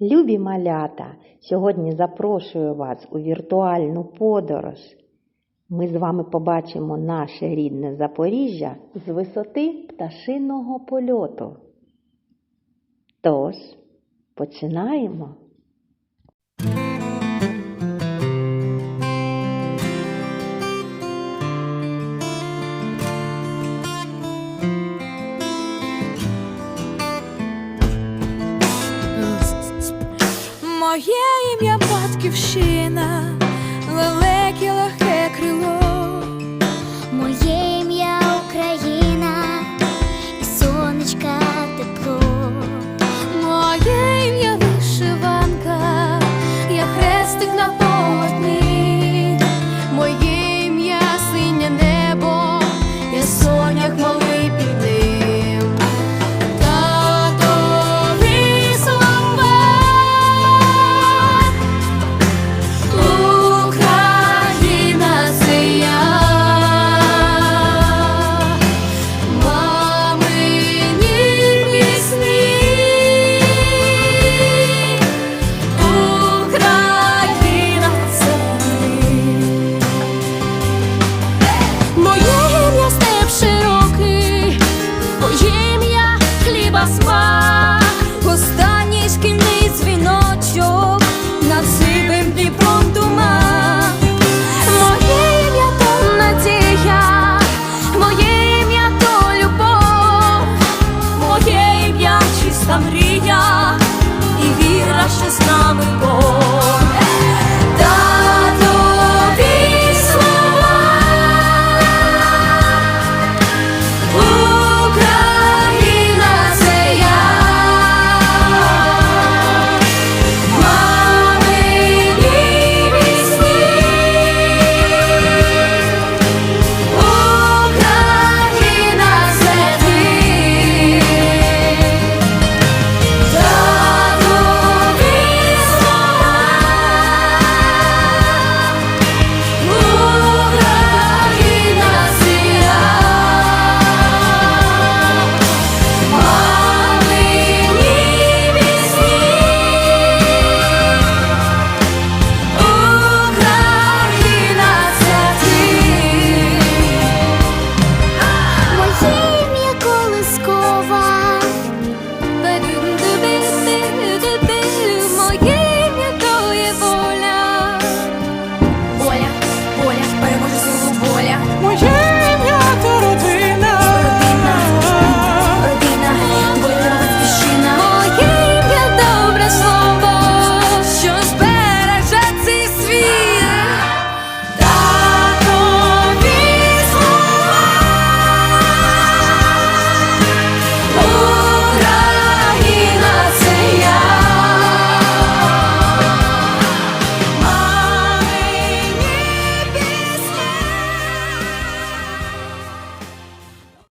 Любі малята, сьогодні запрошую вас у віртуальну подорож. Ми з вами побачимо наше рідне Запоріжжя з висоти пташиного польоту. Тож, починаємо. Моє ім'я батьківщина, велике легке крило. Моє ім'я Україна і сонечка тепло. Моє ім'я вишиванка, я хрестик на наша мрія і віра, що з нами Бог.